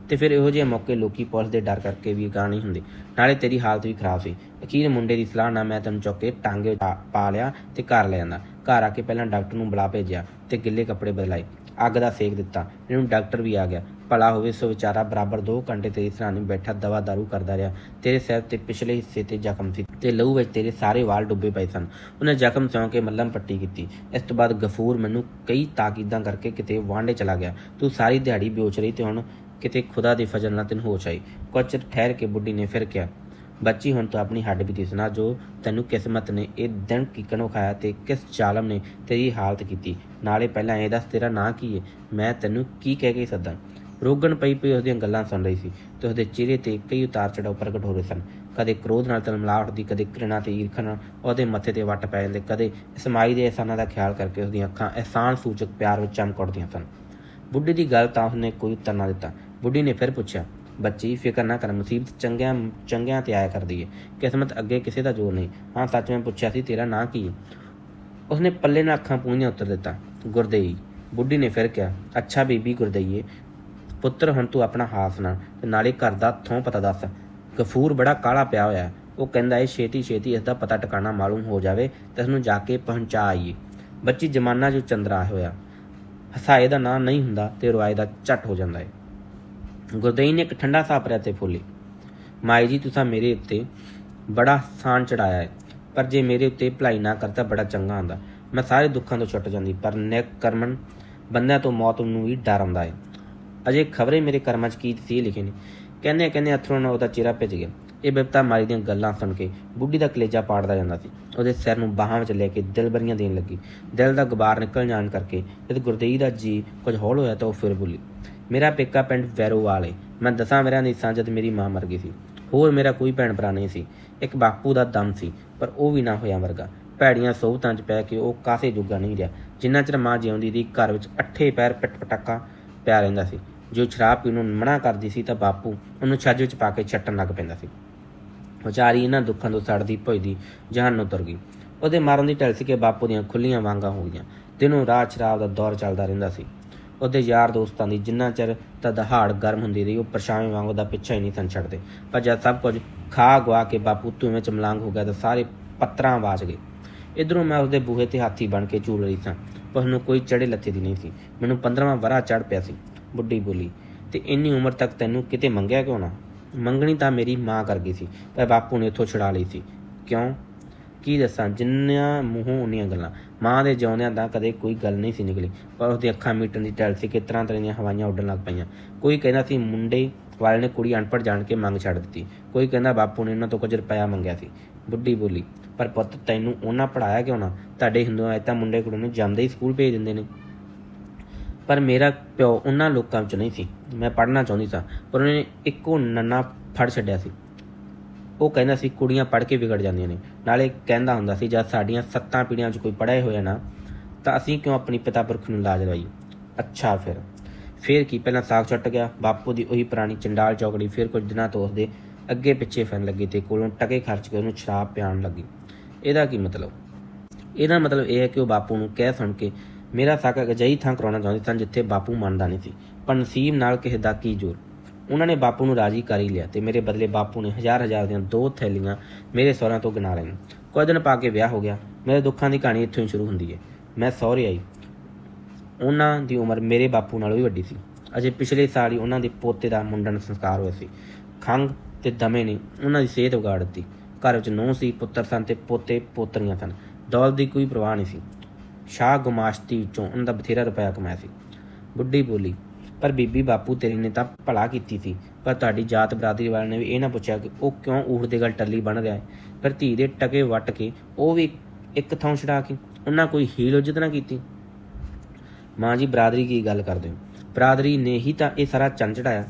ਤੇ ਫਿਰ ਇਹੋ ਜਿਹੇ ਮੌਕੇ ਲੋਕੀ ਪੁਲਿਸ ਦੇ ਡਰ ਕਰਕੇ ਵੀ ਗਾਹ ਨਹੀਂ ਹੁੰਦੇ। ਨਾਲੇ ਤੇਰੀ ਹਾਲਤ ਵੀ ਖਰਾਬ ਸੀ। ਅਖੀਰ ਮੁੰਡੇ ਦੀ ਸਲਾਹ ਨਾਲ ਮੈਂ ਤੈਨੂੰ ਚੁੱਕ ਕੇ ਟਾਂਗੇ ਪਾ- ਲਿਆ ਤੇ ਘਰ ਲੈ ਜਾਂਦਾ ਘਰ ਆ ਕੇ ਪਹਿਲਾਂ ਡਾਕਟਰ ਨੂੰ ਬੁਲਾ ਭੇਜਿਆ ਤੇ ਗਿੱਲੇ ਕੱਪੜੇ ਬਦਲਾਏ। ਅੱਗ ਦਾ ਸੇਕ ਦਿੱਤਾ। ਇਹਨੂੰ ਡਾਕਟਰ ਵੀ ਆ ਗਿਆ। ਭਲਾ ਹੋਵੇ ਸੋ ਵਿਚਾਰਾ ਬਰਾਬਰ 2 ਘੰਟੇ ਤੇਰੀ ਸਰਾਣੀ ਬੈਠਾ, ਦਵਾ ਦਾਰੂ ਕਰਦਾ ਰਿਹਾ। ਤੇਰੇ ਸਿਰ ਤੇ ਪਿਛਲੇ ਹਿੱਸੇ ਤੇ ਜ਼ਖਮ ਸੀ ਤੇ ਲਹੂ ਵਿੱਚ ਤੇਰੇ ਸਾਰੇ ਵਾਲ ਡੁੱਬੇ ਪਏ ਸਨ। ਉਹਨੇ ਜ਼ਖਮ ਸਿਉਂ ਕੇ ਮੱਲਮ ਪੱਟੀ ਕੀਤੀ। ਇਸ ਤੋਂ ਬਾਅਦ ਗਫੂਰ ਮੈਨੂੰ ਕਈ ਤਾਕੀਦਾਂ ਕਰਕੇ ਕਿਤੇ ਵਾਂਡੇ ਚਲਾ ਗਿਆ। ਤੂੰ ਸਾਰੀ ਦਿਹਾੜੀ ਬੇਹੋਸ਼ ਰਹੀ ਤੇ ਹੁਣ ਕਿਤੇ ਖੁਦਾ ਦੀ ਫਜ਼ਲ ਨਾਲ ਤੈਨੂੰ ਹੋਸ਼ ਆਈ। ਕੁਝ ਠਹਿਰ ਕੇ ਬੁੱਢੀ ਨੇ ਫਿਰ ਕਿਹਾ, ਬੱਚੀ, ਹੁਣ ਤੂੰ ਆਪਣੀ ਹੱਡ ਬੀਤੀ ਸੁਣਾ ਜੋ ਤੈਨੂੰ ਕਿਸਮਤ ਨੇ ਇਹ ਦਿਨ ਕਿਕਣੋਂ ਖਾਇਆ ਤੇ ਕਿਸ ਜ਼ਾਲਮ ਨੇ ਤੇਰੀ ਹਾਲਤ ਕੀਤੀ। ਨਾਲੇ ਪਹਿਲਾਂ ਇਹ ਦੱਸ ਤੇਰਾ ਨਾਂ ਕੀ ਹੈ ਮੈਂ ਤੈਨੂੰ ਕੀ ਕਹਿ ਕੇ ਸੱਦਾਂ? ਰੋਗਣ ਪਈ ਪਈ ਉਹਦੀਆਂ ਗੱਲਾਂ ਸੁਣ ਰਹੀ ਸੀ ਤੇ ਉਹਦੇ ਚਿਹਰੇ ਤੇ ਕਈ ਉਤਾਰ ਚੜਾਅ ਪ੍ਰਗਟ ਹੋ ਰਹੇ ਸਨ। ਕਦੇ ਕ੍ਰੋਧ ਨਾਲ ਤਲਮਲਾ ਉੱਠਦੀ ਕਦੇ ਘ੍ਰਿਣਾ ਤੇ ਈਰਖਾ ਨਾਲ ਉਹਦੇ ਮੱਥੇ ਤੇ ਵੱਟ ਪੈ ਜਾਂਦੇ, ਕਦੇ ਇਸਮਾਈ ਦੇ ਅਹਿਸਾਨਾਂ ਦਾ ਖਿਆਲ ਕਰਕੇ ਉਹਦੀਆਂ ਅੱਖਾਂ ਅਹਿਸਾਨ ਸੂਚਕ ਪਿਆਰ ਵਿੱਚ ਚਮਕ ਉੱਠਦੀਆਂ ਸਨ। ਬੁੱਢੀ ਦੀ ਗੱਲ ਤਾਂ ਉਹਨੇ ਕੋਈ ਉੱਤਰ ਨਾ ਦਿੱਤਾ। ਬੁੱਢੀ ਨੇ ਫਿਰ ਪੁੱਛਿਆ, ਬੱਚੀ, ਫਿਕਰ ਨਾ ਕਰ, ਮੁਸੀਬਤ ਚੰਗਿਆਂ ਚੰਗਿਆਂ ਤੇ ਆਇਆ ਕਰਦੀ ਏ। ਕਿਸਮਤ ਅੱਗੇ ਕਿਸੇ ਦਾ ਜ਼ੋਰ ਨਹੀਂ। ਹਾਂ, ਸੱਚ ਮੈਂ ਪੁੱਛਿਆ ਸੀ, ਤੇਰਾ ਨਾਂ ਕੀ ਹੈ ਉਸਨੇ ਪੱਲੇ ਨਾਲ ਅੱਖਾਂ ਪੂੰਝੀਆਂ ਉੱਤਰ ਦਿੱਤਾ, ਗੁਰਦੇਈ। ਬੁੱਢੀ ਨੇ ਫਿਰ ਕਿਹਾ, ਅੱਛਾ ਬੀਬੀ ਗੁਰਦੇਈਏ ਪੁੱਤਰ ਹੁਣ ਤੂੰ ਆਪਣਾ ਹਾਲ ਸੁਣਾ, ਤੇ ਨਾਲੇ ਘਰ ਦਾ ਥੋਂ ਪਤਾ ਦੱਸ। ਗਫੂਰ ਬੜਾ ਕਾਲਾ ਪਿਆ ਹੋਇਆ ਉਹ ਕਹਿੰਦਾ ਏ, ਛੇਤੀ ਛੇਤੀ ਇਸ ਦਾ ਪਤਾ ਟਿਕਾਣਾ ਮਾਲੂਮ ਹੋ ਜਾਵੇ, ਤੇ ਇਸ ਨੂੰ ਜਾ ਕੇ ਪਹੁੰਚਾ ਆਈਏ। ਬੱਚੀ ਜਮਾਨਾ ਜੋ ਚੰਦਰਾ ਹੋਇਆ, ਹਸਾਏ ਦਾ ਨਾਂ ਨਹੀਂ ਹੁੰਦਾ, ਤੇ ਰਵਾਏ ਦਾ ਝੱਟ ਹੋ ਜਾਂਦਾ ਏ। ਗੁਰਦਈ ਨੇ ਇੱਕ ਠੰਡਾ ਸਾਹ ਭਰਿਆ ਤੇ ਫੁੱਲੀ ਮਾਈ ਜੀ, ਤੁਸੀਂ ਮੇਰੇ ਉੱਤੇ ਬੜਾ ਸਾਨ ਚੜਾਇਆ ਹੈ, ਪਰ ਜੇ ਮੇਰੇ ਉੱਤੇ ਭਲਾਈ ਨਾ ਕਰਤਾ ਬੜਾ ਚੰਗਾ ਹੁੰਦਾ, ਮੈਂ ਸਾਰੇ ਦੁੱਖਾਂ ਤੋਂ ਛੁੱਟ ਜਾਂਦੀ, ਪਰ ਨੇਕ ਕਰਮਨ ਬੰਦਿਆਂ ਤੋਂ ਮੌਤ ਨੂੰ ਵੀ ਡਰ ਆਉਂਦਾ ਹੈ। ਅਜੇ ਖਬਰੇ ਮੇਰੇ ਕਰਮਾਂ 'ਚ ਕੀ ਸੀ ਲਿਖੇ ਨੇ, ਕਹਿੰਦੇ ਕਹਿੰਦੇ ਅਥਰੂ ਨਾਲ ਉਹਦਾ ਚਿਹਰਾ ਭਿੱਜ ਗਿਆ, ਇਹ ਬਿਪਤਾ ਮਾਰੀ ਦੀਆਂ ਗੱਲਾਂ ਸੁਣ ਕੇ ਬੁੱਢੀ ਦਾ ਕਲੇਜਾ ਪਾੜਦਾ ਜਾਂਦਾ ਸੀ, ਉਹਦੇ ਸਿਰ ਨੂੰ ਬਾਹਾਂ ਵਿੱਚ ਲੈ ਕੇ ਦਿਲ ਬਰੀਆਂ ਦੇਣ ਲੱਗੀ, ਦਿਲ ਦਾ ਗੁਬਾਰ ਨਿਕਲ ਜਾਣ ਕਰਕੇ ਜਦ ਗੁਰਦੇਈ ਦਾ ਜੀ ਕੁਝ ਹੌਲ ਹੋਇਆ ਤਾਂ ਉਹ ਫਿਰ ਬੋਲੀ ਮੇਰਾ ਪੇਕਾ ਪਿੰਡ ਵੈਰੋਵਾਲ ਏ। ਮੈਂ ਦਸਾਂ ਵਰਿਆਂ ਦੀ ਸਾਂ ਜਦ ਮੇਰੀ ਮਾਂ ਮਰ ਗਈ ਸੀ। ਹੋਰ ਮੇਰਾ ਕੋਈ ਭੈਣ ਭਰਾ ਨਹੀਂ ਸੀ। ਇੱਕ ਬਾਪੂ ਦਾ ਦਮ ਸੀ, ਪਰ ਉਹ ਵੀ ਨਾ ਹੋਇਆ ਵਰਗਾ। ਭੈੜੀਆਂ ਸੋਹਤਾਂ 'ਚ ਪੈ ਕੇ ਉਹ ਕਾਸੇ ਜੋਗਾ ਨਹੀਂ ਰਿਹਾ। ਜਿੰਨਾ ਚਿਰ ਮਾਂ ਜਿਉਂਦੀ ਦੀ ਘਰ ਵਿੱਚ ਅੱਠੇ ਪੈਰ ਪਿੱਟ ਪਟਾਕਾ ਪਿਆ ਰਹਿੰਦਾ ਸੀ। ਜੋ ਸ਼ਰਾਬ ਪੀਣ ਨੂੰ ਮਨਾ ਕਰਦੀ ਸੀ ਤਾਂ ਬਾਪੂ ਉਹਨੂੰ ਛੱਜ ਵਿੱਚ ਪਾ ਕੇ ਛੱਟਣ ਲੱਗ ਪੈਂਦਾ ਸੀ। ਵਿਚਾਰੀ ਇਹਨਾਂ ਦੁੱਖਾਂ ਤੋਂ ਸੜਦੀ ਭੁੱਜਦੀ ਜਹਾਨ ਨੂੰ ਤੁਰ ਗਈ। ਉਹਦੇ ਮਾਰਨ ਦੀ ਢਲ ਕੇ ਬਾਪੂ ਦੀਆਂ ਖੁੱਲੀਆਂ ਵਾਂਗਾਂ ਹੋ ਗਈਆਂ। ਦਿਨੋਂ ਰਾਤ ਸ਼ਰਾਬ ਦਾ ਦੌਰ ਚੱਲਦਾ ਰਹਿੰਦਾ ਸੀ। ਉਹਦੇ ਯਾਰ ਦੋਸਤਾਂ ਦੀ, ਜਿੰਨਾ ਚਿਰ ਤਾਂ ਦਹਾੜ ਗਰਮ ਹੁੰਦੀ ਰਹੀ, ਉਹ ਪਰਛਾਵੇਂ ਵਾਂਗ ਉਹਦਾ ਪਿੱਛਾ ਹੀ ਨਹੀਂ ਸਨ ਛੱਡਦੇ। ਪਰ ਜਦ ਸਭ ਕੁਝ ਖਾ ਗਵਾ ਕੇ ਬਾਪੂ ਧੂਵੇਂ ਚ ਮਲਾਂਗ ਹੋ ਗਿਆ ਤਾਂ ਸਾਰੇ ਪੱਤਰਾਂ ਵਾਜ ਗਏ। ਇਧਰੋਂ ਮੈਂ ਉਸਦੇ ਬੂਹੇ ਤੇ ਹਾਥੀ ਬਣ ਕੇ ਝੂਲ ਰਹੀ ਸਾਂ, ਪਰ ਉਹਨੂੰ ਕੋਈ ਚੜੇ ਲੱਥੇ ਦੀ ਨਹੀਂ ਸੀ। ਮੈਨੂੰ 15ਵਾਂ ਵਰਾ ਚੜ ਪਿਆ ਸੀ, ਬੁੱਢੀ ਬੋਲੀ, ਤੇ ਇੰਨੀ ਉਮਰ ਤੱਕ ਤੈਨੂੰ ਕਿਤੇ ਮੰਗਿਆ ਕਿਉਂ ਨਾ? ਮੰਗਣੀ ਤਾਂ ਮੇਰੀ ਮਾਂ ਕਰ ਗਈ ਸੀ, ਪਰ ਬਾਪੂ ਨੇ ਇੱਥੋਂ ਛੁਡਾ ਲਈ ਸੀ। ਕਿਉਂ? ਕੀ ਦੱਸਾਂ, ਜਿੰਨੀਆਂ ਮੂੰਹੋਂ ਉਨੀਆਂ ਗੱਲਾਂ ਮਾਂ ਦੇ ਜਿਉਂਦਿਆਂ ਦਾ ਕਦੇ ਕੋਈ ਗੱਲ ਨਹੀਂ ਸੀ ਨਿਕਲੀ, ਪਰ ਉਹਦੀ ਅੱਖਾਂ ਮੀਟਣ ਦੀ ਟੈਲ ਸੀ ਕਿ ਤਰ੍ਹਾਂ ਤਰ੍ਹਾਂ ਦੀਆਂ ਹਵਾਈਆਂ ਉੱਡਣ ਲੱਗ ਪਈਆਂ। ਕੋਈ ਕਹਿੰਦਾ ਸੀ ਮੁੰਡੇ ਵਾਲੇ ਨੇ ਕੁੜੀ ਅਨਪੜ੍ਹ ਜਾਣ ਕੇ ਮੰਗ ਛੱਡ ਦਿੱਤੀ। ਕੋਈ ਕਹਿੰਦਾ ਬਾਪੂ ਨੇ ਉਹਨਾਂ ਤੋਂ ਕੁਝ ਰੁਪਇਆ ਮੰਗਿਆ ਸੀ। ਬੁੱਢੀ ਬੋਲੀ, ਪਰ ਪੁੱਤ ਤੈਨੂੰ ਉਹਨਾਂ ਪੜਾਇਆ ਕਿਉਂ ਨਾ? ਤੁਹਾਡੇ ਹਿੰਦੂਆਂ ਵਿੱਚ ਤਾਂ ਮੁੰਡੇ ਕੁੜੀ ਨੂੰ ਜਾਂਦੇ ਹੀ ਸਕੂਲ ਭੇਜ ਦਿੰਦੇ ਨੇ। ਪਰ ਮੇਰਾ ਪਿਓ ਉਹਨਾਂ ਲੋਕਾਂ ਵਿੱਚ ਨਹੀਂ ਸੀ। ਮੈਂ ਪੜ੍ਹਨਾ ਚਾਹੁੰਦੀ ਸਾਂ, ਪਰ ਉਹਨੇ ਇੱਕੋ ਨੰਨਾ ਫੜ ਛੱਡਿਆ ਸੀ। ਉਹ ਕਹਿੰਦਾ ਸੀ, ਕੁੜੀਆਂ ਪੜ੍ਹ ਕੇ ਵਿਗੜ ਜਾਂਦੀਆਂ ਨੇ। ਨਾਲੇ ਕਹਿੰਦਾ ਹੁੰਦਾ ਸੀ, ਜਦ ਸਾਡੀਆਂ ਸੱਤਾਂ ਪੀੜ੍ਹੀਆਂ 'ਚ ਕੋਈ ਪੜ੍ਹਿਆ ਹੋਇਆ ਨਾ, ਤਾਂ ਅਸੀਂ ਕਿਉਂ ਆਪਣੀ ਪਿਤਾ ਪੁਰਖ ਨੂੰ ਲਾਜ ਲਵਾਈਏ? ਅੱਛਾ ਫਿਰ। ਫਿਰ ਕੀ, ਪਹਿਲਾਂ ਸਾਗ ਛੱਟ ਗਿਆ, ਬਾਪੂ ਦੀ ਉਹੀ ਪੁਰਾਣੀ ਚੰਡਾਲ ਚੌਕੜੀ ਫਿਰ ਕੁਝ ਦਿਨਾਂ ਤੋਂ ਉਸਦੇ ਅੱਗੇ ਪਿੱਛੇ ਫਿਰਨ ਲੱਗੀ ਤੇ ਕੋਲੋਂ ਟਕੇ ਖਰਚ ਕੇ ਉਹਨੂੰ ਸ਼ਰਾਬ ਪਿਆਉਣ ਲੱਗੀ। ਇਹਦਾ ਕੀ ਮਤਲਬ? ਇਹਦਾ ਮਤਲਬ ਇਹ ਹੈ ਕਿ ਉਹ ਬਾਪੂ ਨੂੰ ਕਹਿ ਸੁਣ ਕੇ, ਮੇਰਾ ਸਾਕਾ ਅਜਿਹੀ ਥਾਂ ਕਰਾਉਣਾ ਚਾਹੁੰਦੇ ਸਨ ਜਿੱਥੇ ਬਾਪੂ ਮੰਨਦਾ ਨਹੀਂ ਸੀ, ਪਰ ਨਸੀਬ ਨਾਲ ਕਿਸੇ ਦਾ ਕੀ ਜ਼ੋਰ? ਉਹਨਾਂ ਨੇ ਬਾਪੂ ਨੂੰ ਰਾਜੀ ਕਰ ਹੀ ਲਿਆ ਤੇ ਮੇਰੇ ਬਦਲੇ ਬਾਪੂ ਨੇ ਹਜ਼ਾਰ ਹਜ਼ਾਰ ਦੀਆਂ ਦੋ ਥੈਲੀਆਂ ਮੇਰੇ ਸਹੁਰਿਆਂ ਤੋਂ ਗਿਣਾ ਲਈਆਂ। ਕੁਝ ਦਿਨ ਪਾ ਕੇ ਵਿਆਹ ਹੋ ਗਿਆ। ਮੇਰੇ ਦੁੱਖਾਂ ਦੀ ਕਹਾਣੀ ਇੱਥੋਂ ਹੀ ਸ਼ੁਰੂ ਹੁੰਦੀ ਹੈ। ਮੈਂ ਸਹੁਰੇ ਆਈ। ਉਹਨਾਂ ਦੀ ਉਮਰ ਮੇਰੇ ਬਾਪੂ ਨਾਲੋਂ ਵੀ ਵੱਡੀ ਸੀ। ਅਜੇ ਪਿਛਲੇ ਸਾਲ ਹੀ ਉਹਨਾਂ ਦੇ ਪੋਤੇ ਦਾ ਮੁੰਡਨ ਸੰਸਕਾਰ ਹੋਇਆ ਸੀ। ਖੰਘ ਤੇ ਦਮੇ ਨੇ ਉਹਨਾਂ ਦੀ ਸਿਹਤ ਵਿਗਾੜ ਦਿੱਤੀ। ਘਰ ਵਿੱਚ ਨੂੰਹ ਸੀ, ਪੁੱਤਰ ਸਨ ਤੇ ਪੋਤੇ ਪੋਤਰੀਆਂ ਸਨ। ਦੌਲਤ ਦੀ ਕੋਈ ਪਰਵਾਹ ਨਹੀਂ ਸੀ। ਸ਼ਾਹ ਗੁਮਾਸ਼ਤੀ ਵਿੱਚੋਂ ਉਹਨਾਂ ਦਾ ਬਥੇਰਾ ਰੁਪਇਆ ਕਮਾਇਆ ਸੀ। ਬੁੱਢੀ ਬੋਲੀ ਪਰ ਬੀਬੀ ਬਾਪੂ ਤੇਰੀ ਨੇ ਤਾਂ ਭਲਾ ਕੀਤੀ ਸੀ। ਪਰ ਤੁਹਾਡੀ ਜਾਤ ਬਰਾਦਰੀ ਵਾਲਿਆਂ ਨੇ ਵੀ ਇਹ ਨਾ ਪੁੱਛਿਆ ਕਿ ਉਹ ਕਿਉਂ ਊਠ ਦੇ ਗੱਲ ਟੱਲੀ ਬਣ ਰਿਹਾ ਹੈ। ਫਿਰ ਧੀ ਦੇ ਟਕੇ ਵੱਟ ਕੇ ਉਹ ਵੀ ਇੱਕ ਥਾਂ ਛਡਾ ਕੇ ਉਹਨਾਂ ਕੋਈ ਹੀਲ ਉਜਤ ਨਾ ਕੀਤੀ। ਮਾਂ ਜੀ, ਬਰਾਦਰੀ ਕੀ ਗੱਲ ਕਰਦੇ ਹੋ? ਬਰਾਦਰੀ ਨੇ ਹੀ ਤਾਂ ਇਹ ਸਾਰਾ ਚੰਨ ਚੜਾਇਆ।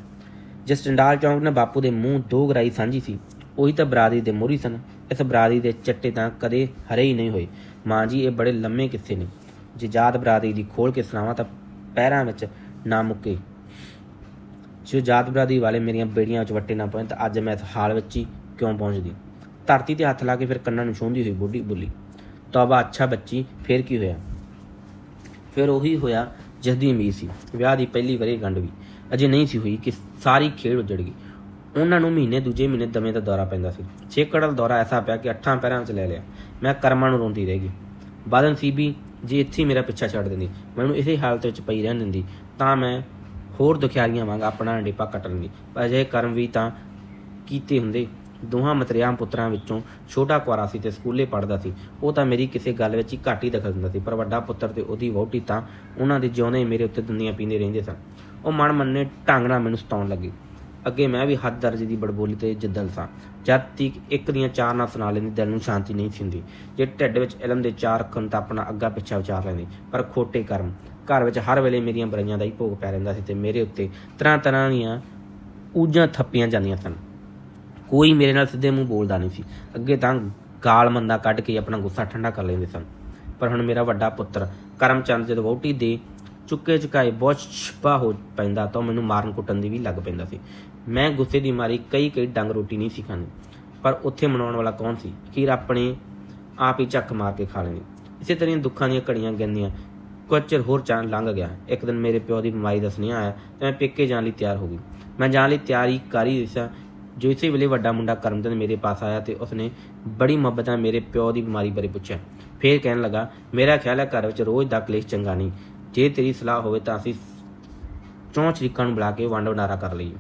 ਜਿਸ ਚੰਡਾਲ ਚੌਂਕ ਨੇ ਬਾਪੂ ਦੇ ਮੂੰਹ ਦੋ ਗਰਾਈ ਸਾਂਝੀ ਸੀ, ਉਹੀ ਤਾਂ ਬਰਾਦਰੀ ਦੇ ਮੋਰੀ ਸਨ। ਇਸ ਬਰਾਦਰੀ ਦੇ ਚੱਟੇ ਤਾਂ ਕਦੇ ਹਰੇ ਹੀ ਨਹੀਂ ਹੋਏ। ਮਾਂ ਜੀ, ਇਹ ਬੜੇ ਲੰਮੇ ਕਿੱਸੇ ਨੇ। ਜੇ ਜਾਤ ਬਰਾਦਰੀ ਦੀ ਖੋਲ ਕੇ ਸੁਣਾਵਾਂ ਤਾਂ ਪੈਰਾਂ ਵਿੱਚ ਨਾ ਮੁੱਕੇ। ਜੋ ਜਾਤ ਬਰਾਦਰੀ ਵਾਲੇ ਮੇਰੀਆਂ ਬੇੜੀਆਂ ਵਿੱਚ ਵੱਟੇ ਨਾ ਪਾਉਣ, ਤਾਂ ਅੱਜ ਮੈਂ ਇਸ ਹਾਲ ਵਿੱਚ ਹੀ ਕਿਉਂ ਪਹੁੰਚਦੀ? ਧਰਤੀ ਤੇ ਹੱਥ ਲਾ ਕੇ ਫਿਰ ਕੰਨਾਂ ਨੂੰ ਛੋਂਦੀ ਹੋਈ ਬੁੱਢੀ ਬੁੱਲੀ, ਤੌਬਾ ਅੱਛਾ ਬੱਚੀ, ਫੇਰ ਕੀ ਹੋਇਆ? ਫਿਰ ਉਹੀ ਹੋਇਆ ਜਿਸ ਦੀ ਉਮੀਦ ਸੀ। ਵਿਆਹ ਦੀ ਪਹਿਲੀ ਵਰੇ ਗੰਢ ਵੀ ਅਜੇ ਨਹੀਂ ਸੀ ਹੋਈ ਕਿ ਸਾਰੀ ਖੇਡ ਉੱਜੜ ਗਈ। ਉਹਨਾਂ ਨੂੰ ਮਹੀਨੇ ਦੂਜੇ ਮਹੀਨੇ ਦਮੇ ਦਾ ਦੌਰਾ ਪੈਂਦਾ ਸੀ। ਛੇਕੜ ਦਾ ਦੌਰਾ ਐਸਾ ਪਿਆ ਕਿ ਅੱਠਾਂ ਪੈਰਾਂ ਵਿੱਚ ਲੈ ਲਿਆ। ਮੈਂ ਕਰਮਾਂ ਨੂੰ ਰੋਂਦੀ ਰਹਿ ਗਈ। ਬਾਦਨ ਸੀਬੀ ਜੇ ਇੱਥੇ ਮੇਰਾ ਪਿੱਛਾ ਛੱਡ ਦਿੰਦੀ, ਮੈਨੂੰ ਇਸੇ ਹਾਲਤ ਵਿੱਚ ਪਈ ਰਹਿਣ ਦਿੰਦੀ ਤਾਂ ਮੈਂ ਹੋਰ ਦੁਖਿਆਰੀਆਂ ਵਾਂਗ ਆਪਣਾ ਡੇਪਾ ਕੱਟ ਲੈਂਦੀ ਪਰ ਅਜਿਹੇ ਕਰਮ ਵੀ ਤਾਂ ਕੀਤੇ ਹੁੰਦੇ। ਦੋਹਾਂ ਮਤਰਿਆਮ ਪੁੱਤਰਾਂ ਵਿੱਚੋਂ ਛੋਟਾ ਕੁਆਰਾ ਸੀ ਤੇ ਸਕੂਲੇ ਪੜ੍ਹਦਾ ਸੀ। ਉਹ ਤਾਂ ਮੇਰੀ ਕਿਸੇ ਗੱਲ ਵਿੱਚ ਹੀ ਘੱਟ ਹੀ ਦਖਲ ਦਿੰਦਾ ਸੀ, ਪਰ ਵੱਡਾ ਪੁੱਤਰ ਤੇ ਉਹਦੀ ਵਹੁਟੀ ਤਾਂ ਉਹਨਾਂ ਦੇ ਜਿਉਂਦੇ ਮੇਰੇ ਉੱਤੇ ਦੁਨੀਆਂ ਪੀਂਦੇ ਰਹਿੰਦੇ ਸਨ। ਉਹ ਮਨ ਮੰਨੇ ਢੰਗ ਨਾਲ ਮੈਨੂੰ ਸਤਾਉਣ ਲੱਗੇ। ਅੱਗੇ ਮੈਂ ਵੀ ਹੱਦ ਦਰਜੇ ਦੀ ਬੜਬੋਲੀ ਤੇ ਜਿੱਦਲ ਸਾਂ। ਜਦ ਤੀਕ ਇੱਕ ਦੀਆਂ ਚਾਰ ਨਾ ਸੁਣਾ ਲੈਂਦੀ, ਦਿਲ ਨੂੰ ਸ਼ਾਂਤੀ ਨਹੀਂ ਸੀ ਹੁੰਦੀ। ਜੇ ਢਿੱਡ ਵਿੱਚ ਇਲਮ ਦੇ ਚਾਰ ਅੱਖਾਂ ਤਾਂ ਆਪਣਾ ਅੱਗਾ ਪਿੱਛਾ ਵਿਚਾਰ ਲੈਂਦੀ। ਪਰ ਖੋਟੇ ਕਰਮ ਘਰ ਵਿੱਚ ਹਰ ਵੇਲੇ ਮੇਰੀਆਂ ਬੁਰਾਈਆਂ ਦਾ ਹੀ ਭੋਗ ਪੈ ਰਹਿੰਦਾ ਸੀ ਤੇ ਮੇਰੇ ਉੱਤੇ ਤਰ੍ਹਾਂ ਤਰ੍ਹਾਂ ਦੀਆਂ ਊਜਾਂ ਥੱਪੀਆਂ ਜਾਂਦੀਆਂ ਸਨ। ਕੋਈ ਮੇਰੇ ਨਾਲ ਸਿੱਧੇ ਮੂੰਹ ਬੋਲਦਾ ਨਹੀਂ ਸੀ। ਅੱਗੇ ਤਾਂ ਗਾਲ ਮੰਦਾ ਕੱਢ ਕੇ ਆਪਣਾ ਗੁੱਸਾ ਠੰਡਾ ਕਰ ਲੈਂਦੇ ਸਨ। ਪਰ ਹੁਣ ਮੇਰਾ ਵੱਡਾ ਪੁੱਤਰ ਕਰਮਚੰਦ ਜਦੋਂ ਵਹੁਟੀ ਦੇ ਚੁੱਕੇ ਚੁਕਾਏ ਬਹੁਤ ਛਪਾ ਹੋ ਪੈਂਦਾ ਤਾਂ ਮੈਨੂੰ ਮਾਰਨ ਕੁੱਟਣ ਦੀ ਵੀ ਲੱਗ ਪੈਂਦਾ ਸੀ। ਮੈਂ ਗੁੱਸੇ ਦੀ ਮਾਰੀ ਕਈ ਕਈ ਡੰਗ ਰੋਟੀ ਨਹੀਂ ਸੀ ਖਾਣੀ ਪਰ ਉੱਥੇ ਮਨਾਉਣ ਵਾਲਾ ਕੌਣ ਸੀ? ਅਖੀਰ ਆਪਣੇ ਆਪ ਹੀ ਚੱਕ ਮਾਰ ਕੇ ਖਾ ਲੈਣੀ ਇਸੇ ਤਰ੍ਹਾਂ ਦੁੱਖਾਂ ਦੀਆਂ ਘੜੀਆਂ ਗੰਦੀਆਂ ਕੁਝ ਚਿਰ ਹੋਰ ਚਾਂ ਲੰਘ ਗਿਆ। ਇੱਕ ਦਿਨ ਮੇਰੇ ਪਿਓ ਦੀ ਬਿਮਾਰੀ ਦਾ ਸੁਨੇਹਾ ਆਇਆ ਤੇ ਮੈਂ ਪੇਕੇ ਜਾਣ ਲਈ ਤਿਆਰ ਹੋ ਗਈ। ਮੈਂ ਜਾਣ ਲਈ ਤਿਆਰੀ ਕਰ ਹੀ ਰਹੀ ਜੋ ਇਸੇ ਵੇਲੇ ਵੱਡਾ ਮੁੰਡਾ ਕਰਮਚੰਦ ਮੇਰੇ ਪਾਸ ਆਇਆ ਤੇ ਉਸਨੇ ਬੜੀ ਮੁਹੱਬਤ ਨਾਲ ਮੇਰੇ ਪਿਓ ਦੀ ਬਿਮਾਰੀ ਬਾਰੇ ਪੁੱਛਿਆ। ਫੇਰ ਕਹਿਣ ਲੱਗਾ, ਮੇਰਾ ਖਿਆਲ ਹੈ ਘਰ ਵਿੱਚ ਰੋਜ਼ ਦਾ ਕਲੇਸ਼ ਚੰਗਾ ਨਹੀਂ। ਜੇ ਤੇਰੀ ਸਲਾਹ ਹੋਵੇ ਤਾਂ ਅਸੀਂ ਚੌਂ ਸ਼ਰੀਕਾਂ ਨੂੰ ਬੁਲਾ ਕੇ ਵੰਡ ਵੰਡਾਰਾ ਕਰ ਲਈਏ।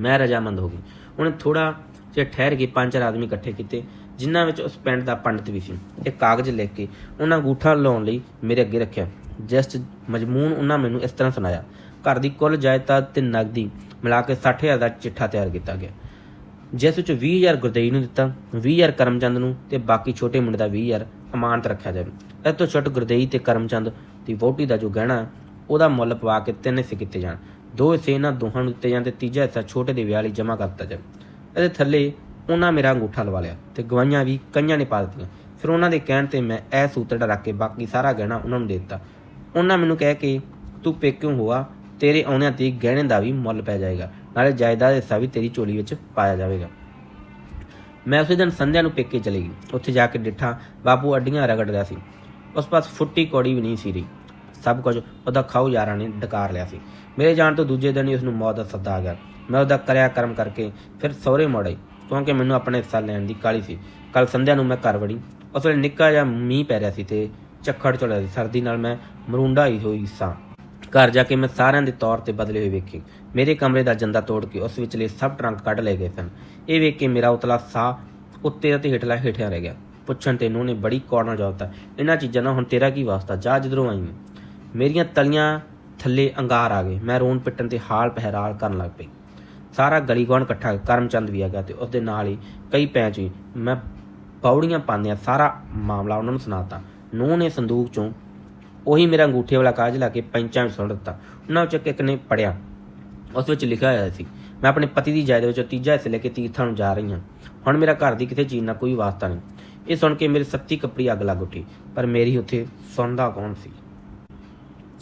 ਮੈਂ ਰਜਾਮੰਦ ਹੋ ਗਈ। ਉਹਨੇ ਥੋੜਾ ਜਿਹਾ ਠਹਿਰ ਕੇ ਪੰਜ ਚਾਰ ਆਦਮੀ ਇਕੱਠੇ ਕੀਤੇ। ਜਿਨ੍ਹਾਂ ਵਿੱਚ ਉਸ ਪਿੰਡ ਦਾ ਪੰਡਤ ਵੀ ਸੀ। ਇਹ ਕਾਗਜ਼ ਲਿਖ ਕੇ ਉਹਨਾਂ ਅੰਗੂਠਾ ਲਾਉਣ ਲਈ ਮੇਰੇ ਅੱਗੇ ਰੱਖਿਆ। ਜਿਸ 'ਚ ਮਜਮੂਨ ਉਹਨਾਂ ਮੈਨੂੰ ਇਸ ਤਰ੍ਹਾਂ ਸੁਣਾਇਆ। ਘਰ ਦੀ ਕੁੱਲ ਜਾਇਦਾਦ ਤੇ ਨਗਦੀ ਮਿਲਾ ਕੇ 60000 ਦਾ ਚਿੱਠਾ ਤਿਆਰ ਕੀਤਾ ਗਿਆ। ਜਿਸ ਵਿੱਚ 20000 ਗੁਰਦੇਈ ਨੂੰ ਦਿੱਤਾ 20000 ਕਰਮਚੰਦ ਨੂੰ ਤੇ ਬਾਕੀ ਛੋਟੇ ਮੁੰਡੇ ਦਾ 20000 ਅਮਾਨਤ ਰੱਖਿਆ ਜਾਵੇ। ਇਹ ਤੋਂ ਛੋਟ ਗੁਰਦੇਈ ਤੇ ਕਰਮਚੰਦ ਦੀ ਵੋਟੀ ਦਾ ਜੋ ਗਹਿਣਾ, ਉਹਦਾ ਮੁੱਲ ਪਵਾ ਕੇ ਤਿੰਨ ਹਿੱਸੇ ਕੀਤੇ ਜਾਣ। ਦੋ ਹਿੱਸੇ ਇਹਨਾਂ ਦੋਹਾਂ ਨੂੰ ਦਿੱਤੇ ਜਾਣ ਤੇ ਤੀਜਾ ਹਿੱਸਾ ਛੋਟੇ ਦੇ ਵਿਆਹ ਲਈ ਜਮ੍ਹਾਂ ਕਰ ਦਿੱਤਾ ਜਾਵੇ। ਇਹਦੇ ਥੱਲੇ ਉਹਨਾਂ ਮੇਰਾ ਅੰਗੂਠਾ ਲਵਾ ਲਿਆ ਤੇ ਗਵਾਈਆਂ ਵੀ ਕਈਆਂ ਨੇ ਪਾ ਦਿੱਤੀਆਂ। ਫਿਰ ਉਹਨਾਂ ਦੇ ਕਹਿਣ ਤੇ ਮੈਂ ਇਹ ਸੂਤਰ ਰੱਖ ਕੇ ਬਾਕੀ ਸਾਰਾ ਗਹਿਣਾ ਉਹਨਾਂ ਨੂੰ ਦੇ ਦਿੱਤਾ। ਉਹਨਾਂ ਮੈਨੂੰ ਕਹਿ ਕੇ, ਤੂੰ ਪੇਕਿਓਂ ਹੋਆ, ਤੇਰੇ ਆਉਂਦਿਆਂ ਤੇ ਗਹਿਣੇ ਦਾ ਵੀ ਮੁੱਲ ਪੈ ਜਾਏਗਾ, ਨਾਲੇ ਜਾਇਦਾਦ ਹਿੱਸਾ ਵੀ ਤੇਰੀ ਝੋਲੀ ਵਿੱਚ ਪਾਇਆ ਜਾਵੇਗਾ। ਮੈਂ ਉਸੇ ਦਿਨ ਸੰਧਿਆ ਨੂੰ ਪੇਕੇ ਚਲੀ ਗਈ। ਉੱਥੇ ਜਾ ਕੇ ਡਿੱਠਾ, ਬਾਪੂ ਅੱਡੀਆਂ ਰਗੜ ਰਿਹਾ ਸੀ। ਉਸ ਪਾਸ ਫੁੱਟੀ ਕੌੜੀ ਵੀ ਨਹੀਂ ਸੀ ਰਹੀ। ਸਭ ਕੁਝ ਉਹਦਾ ਖਾਊ ਯਾਰਾਂ ਨੇ ਡਕਾਰ ਲਿਆ ਸੀ। ਮੇਰੇ ਜਾਣ ਤੋਂ ਦੂਜੇ ਦਿਨ ਹੀ ਉਸ ਨੂੰ ਮੌਤ ਦਾ ਸੱਦਾ ਆ ਗਿਆ। ਮੈਂ ਉਹਦਾ ਕਰਿਆ ਕਰਮ ਕਰਕੇ ਫਿਰ ਸਹੁਰੇ ਮੋੜੇ ਕਿਉਂਕਿ ਮੈਨੂੰ ਆਪਣੇ ਹਿੱਸਾ ਲੈਣ ਦੀ ਕਾਲੀ ਸੀ। ਕੱਲ ਸੰਧਿਆ ਨੂੰ ਮੈਂ ਘਰ ਵੜੀ। ਉਸ ਵੇਲੇ ਨਿੱਕਾ ਜਿਹਾ ਮੀਂਹ ਪੈ ਰਿਹਾ ਸੀ ਤੇ ਝੱਖੜ ਚੜਿਆ ਸੀ। ਸਰਦੀ ਨਾਲ ਮੈਂ ਮਰੂੰਡਾ ਹੀ ਹੋਈ ਸਾਂ। ਘਰ ਜਾ ਕੇ ਮੈਂ ਸਾਰਿਆਂ ਦੇ ਤੌਰ ਤੇ ਬਦਲੇ ਹੋਏ ਵੇਖੇ। ਮੇਰੇ ਕਮਰੇ ਦਾ ਜੰਦਾ ਤੋੜ ਕੇ ਉਸ ਵਿਚਲੇ ਸਭ ਟਰੰਕ ਕੱਢ ਲਏ ਗਏ ਸਨ। ਇਹ ਵੇਖ ਕੇ ਮੇਰਾ ਉਤਲਾ ਸਾਹ ਉੱਤੇ ਅਤੇ ਹੇਠਲਾ ਹੇਠਿਆਂ ਰਹਿ ਗਿਆ। ਪੁੱਛਣ ਤੇ ਇਹਨੂੰ ਨੇ ਬੜੀ ਕੌੜ ਨਾਲ ਜਵਾਬ ਦਿੱਤਾ, ਇਹਨਾਂ ਚੀਜ਼ਾਂ ਨਾਲ ਹੁਣ ਤੇਰਾ ਕੀ ਵਾਸਤਾ? ਜਾ ਜਿੱਧਰੋਂ ਆਈ ਮੇਰੀਆਂ ਤਲੀਆਂ ਥੱਲੇ ਅੰਗਾਰ ਆ ਗਏ। ਮੈਂ ਰੋਣ ਪਿੱਟਣ ਤੇ ਹਾਲ ਪਹਿਰਾਲ ਕਰਨ ਲੱਗ ਪਈ। ਸਾਰਾ ਗਲੀ ਗਵਾਂਢ ਇਕੱਠਾ ਕਰਮਚੰਦ ਵੀ ਆ ਗਿਆ ਤੇ ਉਸ ਦੇ ਨਾਲ ਹੀ ਕਈ ਪੈਂਚ ਵੀ ਮੈਂ ਪੌੜੀਆਂ ਪਾਉਂਦਿਆਂ ਸਾਰਾ ਮਾਮਲਾ ਉਹਨਾਂ ਨੂੰ ਸੁਣਾਤਾ। ਨੂੰਹ ਨੇ ਸੰਦੂਕ ਚੋਂ ਉਹੀ ਮੇਰਾ ਅੰਗੂਠੇ ਵਾਲਾ ਕਾਜ ਲਾ ਕੇ ਪੈਂਚਾਂ ਵਿੱਚ ਸੁੱਟ ਦਿੱਤਾ। ਉਹਨਾਂ ਵਿੱਚੋਂ ਇੱਕ ਨੇ ਪੜਿਆ ਉਸ ਵਿੱਚ ਲਿਖਿਆ ਹੋਇਆ ਸੀ, ਮੈਂ ਆਪਣੇ ਪਤੀ ਦੀ ਜਾਇਦਾਦ ਵਿੱਚੋਂ ਤੀਜਾ ਹਿੱਸਾ ਲੈ ਕੇ ਤੀਰਥਾਂ ਨੂੰ ਜਾ ਰਹੀ ਹਾਂ। ਹੁਣ ਮੇਰਾ ਘਰ ਦੀ ਕਿਸੇ ਚੀਜ਼ ਨਾਲ ਕੋਈ ਵਾਸਤਾ ਨਹੀਂ। ਇਹ ਸੁਣ ਕੇ ਮੇਰੇ ਸੱਤੀ ਕੱਪੜੀ ਅੱਗ ਲੱਗ ਉੱਠੀ, ਪਰ ਮੇਰੀ ਉੱਥੇ ਸੁਣਦਾ ਕੌਣ ਸੀ?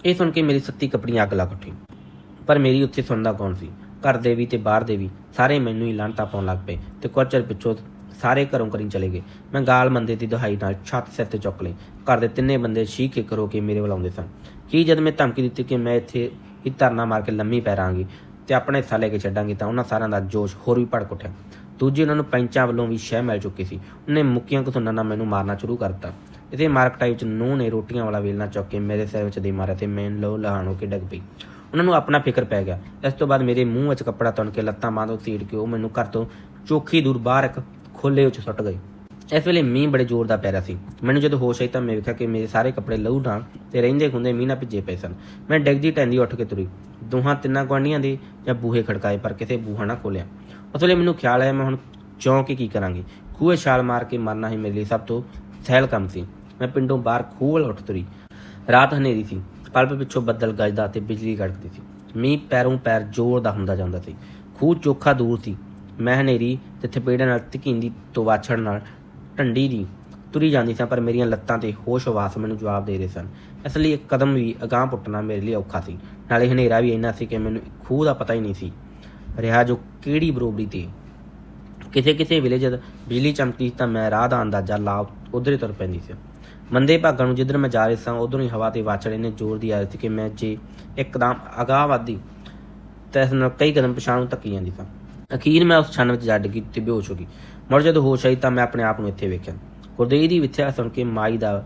ਇਹ ਸੁਣ ਕੇ ਮੇਰੀ ਸੱਤੀ ਕੱਪੜੀਆਂ ਅੱਗ ਲੱਗ ਉੱਠੀ, ਪਰ ਮੇਰੀ ਉੱਥੇ ਸੁਣਦਾ ਕੌਣ ਸੀ? ਘਰ ਦੇ ਵੀ ਤੇ ਬਾਹਰ ਦੇ ਵੀ ਸਾਰੇ ਮੈਨੂੰ ਹੀ ਲਾਂਟਾ ਪਾਉਣ ਲੱਗ ਪਏ ਤੇ ਕੁਝ ਚਿਰ ਪਿੱਛੋਂ ਸਾਰੇ ਘਰੋਂ ਕਰੀ ਚਲੇ ਗਏ। ਮੈਂ ਗਾਲ ਮੰਦੇ ਦੀ ਦੁਹਾਈ ਨਾਲ ਛੱਤ ਸਿਰ ਤੇ ਚੁੱਕ ਲਈ। ਘਰ ਦੇ ਤਿੰਨੇ ਬੰਦੇ ਸ਼ੀਕ ਕੇ ਕਰੋ ਕੇ ਮੇਰੇ ਵੱਲ ਆਉਂਦੇ ਸਨ। ਕੀ ਜਦ ਮੈਂ ਧਮਕੀ ਦਿੱਤੀ ਕਿ ਮੈਂ ਇੱਥੇ ਹੀ ਧਰਨਾ ਮਾਰ ਕੇ ਲੰਮੀ ਪੈ ਰਾਂਗੀ ਤੇ ਆਪਣੇ ਹਿੱਸਾ ਲੈ ਕੇ ਛੱਡਾਂਗੀ ਤਾਂ ਉਹਨਾਂ ਸਾਰਿਆਂ ਦਾ ਜੋਸ਼ ਹੋਰ ਵੀ ਭੜਕ ਉੱਠਿਆ। ਦੂਜੀ ਉਹਨਾਂ ਨੂੰ ਪੈਂਚਾਂ ਵੱਲੋਂ ਵੀ ਸ਼ਹਿ ਮਿਲ ਚੁੱਕੀ ਸੀ। ਉਹਨੇ ਮੁੱਕੀਆਂ ਕਸੁੰਨਾਂ ਨਾਲ ਮੈਨੂੰ ਮਾਰਨਾ ਸ਼ੁਰੂ ਕਰ ਦਿੱਤਾ। ਇਸੇ ਮਾਰਕਟਾਈ ਵਿੱਚ ਨੂੰਹ ਨੇ ਰੋਟੀਆਂ ਵਾਲਾ ਵੇਲਣਾ ਚੁੱਕ ਕੇ ਮੇਰੇ ਸਿਰ ਵਿੱਚ ਦੇ ਮਾਰਿਆ ਤੇ ਮੈਂ ਲੋ ਲਹਾਣ ਹੋ ਕੇ ਡਿੱਗ ਪਈ। ਉਹਨਾਂ ਨੂੰ ਆਪਣਾ ਫਿਕਰ ਪੈ ਗਿਆ। ਇਸ ਤੋਂ ਬਾਅਦ ਮੇਰੇ ਮੂੰਹ ਵਿੱਚ ਕੱਪੜਾ ਤੁੰਨ ਕੇ ਲੱਤਾਂ ਬਾਂਹ ਤੋਂ ਸੀੜ ਕੇ ਉਹ ਮੈਨੂੰ ਘਰ ਤੋਂ ਚੋਖੀ ਦੂਰ ਬਾਹਰ ਇੱਕ ਖੋਲੇ ਵਿੱਚ ਸੁੱਟ ਗਏ। ਇਸ ਵੇਲੇ ਮੀਂਹ ਬੜੇ ਜ਼ੋਰ ਦਾ ਪੈ ਰਿਹਾ ਸੀ। ਮੈਨੂੰ ਜਦੋਂ ਹੋਸ਼ ਆਈ ਤਾਂ ਮੈਂ ਵੇਖਿਆ ਕਿ ਮੇਰੇ ਸਾਰੇ ਕੱਪੜੇ ਲਹੂ ਨਾਲ ਤੇ ਰਹਿੰਦੇ ਹੁੰਦੇ ਮੀਂਹ ਨਾਲ ਭਿੱਜੇ ਪਏ ਸਨ। ਮੈਂ ਡਿੱਗਦੀ ਟੈਂਦੀ ਉੱਠ ਕੇ ਤੁਰੀ। ਦੋਹਾਂ ਤਿੰਨਾਂ ਗੁਆਂਢੀਆਂ ਦੇ ਜਾਂ ਬੂਹੇ ਖੜਕਾਏ ਪਰ ਕਿਸੇ ਬੂਹਾ ਨਾ ਖੋਲਿਆ ਉਸ ਵੇਲੇ ਮੈਨੂੰ ਖਿਆਲ ਆਇਆ ਮੈਂ ਹੁਣ ਚੌਂ ਕੇ ਕੀ ਕਰਾਂਗੀ। ਖੂਹੇ ਛਾਲ ਮਾਰ ਕੇ ਮਰਨਾ ਹੀ ਮੇਰੇ ਲਈ ਸਭ ਤੋਂ ਸਹਿਲ ਕੰਮ ਸੀ। ਮੈਂ ਪਿੰਡੋਂ ਬਾਹਰ ਖੂਹ ਵੱਲ ਉੱਠ ਤੁਰੀ। ਰਾਤ ਹਨੇਰੀ ਸੀ। ਪਲਪ ਪਿੱਛੋਂ ਬੱਦਲ ਗੱਜਦਾ ਤੇ ਬਿਜਲੀ ਗੜਕਦੀ ਸੀ। ਮੀਂਹ ਪੈਰੋਂ ਪੈਰ ਜ਼ੋਰ ਦਾ ਹੁੰਦਾ ਜਾਂਦਾ ਸੀ। ਖੂਹ ਚੋਖਾ ਦੂਰ ਸੀ। ਮੈਂ ਹਨੇਰੀ ਤੇ ਥਪੇੜੇ ਨਾਲ ਧਕੀਂਦੀ ਤੋਂ ਵਾਛੜ ਨਾਲ ਢੰਡੀ ਦੀ ਤੁਰੀ ਜਾਂਦੀ ਸਾਂ, ਪਰ ਮੇਰੀਆਂ ਲੱਤਾਂ ਤੇ ਹੋਸ਼ ਹਵਾਸ ਮੈਨੂੰ ਜਵਾਬ ਦੇ ਰਹੇ ਸਨ। ਇਸ ਲਈ ਇੱਕ ਕਦਮ ਵੀ ਅਗਾਂਹ ਪੁੱਟਣਾ ਮੇਰੇ ਲਈ ਔਖਾ ਸੀ। ਨਾਲੇ ਹਨੇਰਾ ਵੀ ਇੰਨਾ ਸੀ ਕਿ ਮੈਨੂੰ ਖੂਹ ਦਾ ਪਤਾ ਹੀ ਨਹੀਂ ਸੀ ਰਿਹਾ ਜੋ ਕਿਹੜੀ ਬਰੋਬਰੀ ਤੇ। ਕਿਸੇ ਕਿਸੇ ਵੇਲੇ ਜਦ ਬਿਜਲੀ ਚਮਕਦੀ ਤਾਂ ਮੈਂ ਰਾਹ ਦਾ ਅੰਦਾਜ਼ਾ ਲਾ ਉਧਰ ਹੀ ਤੁਰ ਪੈਂਦੀ ਸੀ। ਮੰਦੇ ਭਾਗਾਂ ਨੂੰ ਜਿੱਧਰ ਮੈਂ ਜਾ ਰਿਹਾ ਸਾਂ, ਉਧਰੋਂ ਹੀ ਹਵਾ ਤੇ ਵਾਛੜੇ ਨੇ ਜ਼ੋਰ ਦੀ ਆਇਆ ਸੀ ਕਿ ਮੈਂ ਜੇ ਇੱਕਦਮ ਅਗਾਹ ਵਧਦੀ ਤਾਂ ਇਸ ਨਾਲ ਕਈ ਕਦਮ ਪਛਾਣ ਨੂੰ ਧੱਕੀ ਜਾਂਦੀ ਸਾਂ। ਅਖੀਰ ਮੈਂ ਉਸ ਛਣ ਵਿੱਚ ਜਾ ਡਿੱਗੀ ਤੇ ਬੇਹੋਸ਼ ਹੋ ਗਈ। ਮੁੜ ਜਦੋਂ ਹੋਸ਼ ਆਈ ਤਾਂ ਮੈਂ ਆਪਣੇ ਆਪ ਨੂੰ ਇੱਥੇ ਵੇਖਿਆ। ਗੁਰਦੇਵ ਦੀ ਵਿਥਿਆ ਸੁਣ ਕੇ ਮਾਈ ਦਾ